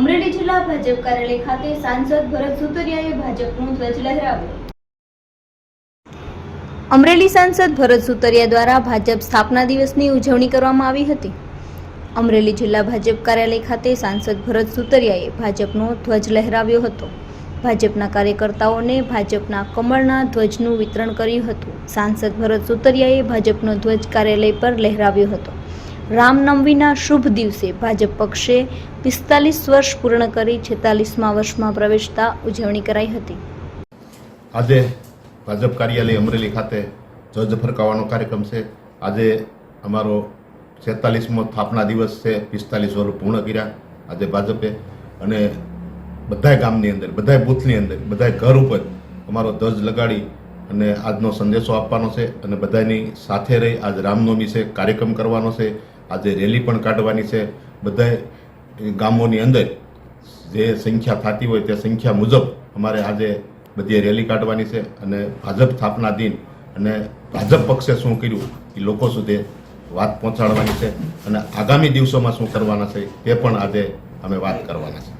અમરેલી જિલ્લા ભાજપ કાર્યાલય ખાતે સાંસદ ભરત સુતરિયાએ ભાજપનું ધ્વજ લહેરાવ્યો. અમરેલી સાંસદ ભરત સુતરિયા દ્વારા ભાજપ સ્થાપના દિવસની ઉજવણી કરવામાં આવી હતી. અમરેલી જિલ્લા ભાજપ કાર્યાલય ખાતે સાંસદ ભરત સુતરિયાએ ભાજપનો ધ્વજ લહેરાવ્યો હતો. ભાજપના કાર્યકર્તાઓને ભાજપના કમળના ધ્વજનું વિતરણ કર્યું હતું. સાંસદ ભરત સુતરિયાએ ભાજપનો ધ્વજ કાર્યાલય પર લહેરાવ્યો હતો. રામનવમીના શુભ દિવસે ભાજપ પક્ષે પિસ્તાલીસ વર્ષ પૂર્ણ કરી છેતાલીસમાં વર્ષમાં પ્રવેશતા ઉજવણી કરાઈ હતી. આજે ભાજપ કાર્યાલય અમરેલી ખાતે ધ્વજ ફરકાવવાનો કાર્યક્રમ છે. આજે અમારો છેતાલીસમો સ્થાપના દિવસ છે. પિસ્તાલીસ વર્ષ પૂર્ણ કર્યા આજે ભાજપે. અને બધાય ગામની અંદર, બધાય બૂથની અંદર, બધાય ઘર ઉપર અમારો ધ્વજ લગાડી અને આજનો સંદેશો આપવાનો છે. અને બધાની સાથે રહી આજ રામનવમી છે. કાર્યક્રમ કરવાનો છે. આજે રેલી પણ કાઢવાની છે. બધાય ગામોની અંદર જે સંખ્યા થતી હોય તે સંખ્યા મુજબ અમારે આજે બધી રેલી કાઢવાની છે અને ભાજપ સ્થાપના દિન અને ભાજપ પક્ષે શું કર્યું એ લોકો સુધી વાત પહોંચાડવાની છે અને આગામી દિવસોમાં શું કરવાના છે તે પણ આજે અમે વાત કરવાના છે.